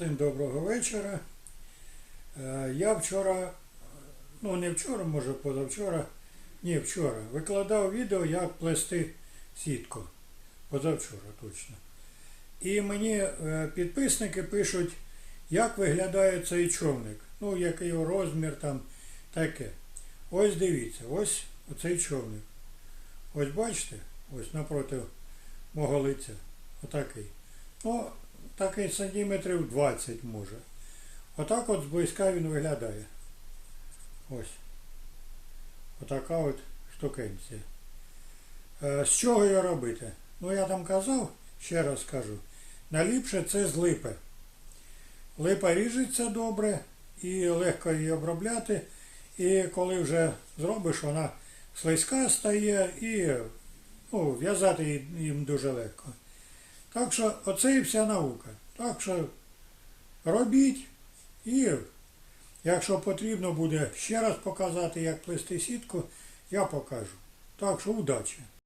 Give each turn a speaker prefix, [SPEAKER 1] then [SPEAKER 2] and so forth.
[SPEAKER 1] Всім доброго вечора. Е, Я вчора, ну не вчора, може позавчора, ні, вчора, викладав відео, як плести сітку. Позавчора точно. І мені е, підписники пишуть, як виглядає цей човник. Ну, який його розмір там таке. Ось дивіться, ось оцей човник. Ось бачите, ось напроти мого лиця. Отакий. Ну, такий сантиметрів 20 може. Отак от зблизька він виглядає. Ось. Отака от штукенція. Е, З чого його робити? Ну я там казав, ще раз кажу, найліпше це з липи. Липа ріжеться добре і легко її обробляти. І коли вже зробиш, вона слизька стає і ну, в'язати їм дуже легко. Так що оце і вся наука. Так що робіть і якщо потрібно буде ще раз показати, як плести сітку, я покажу. Так що удачі!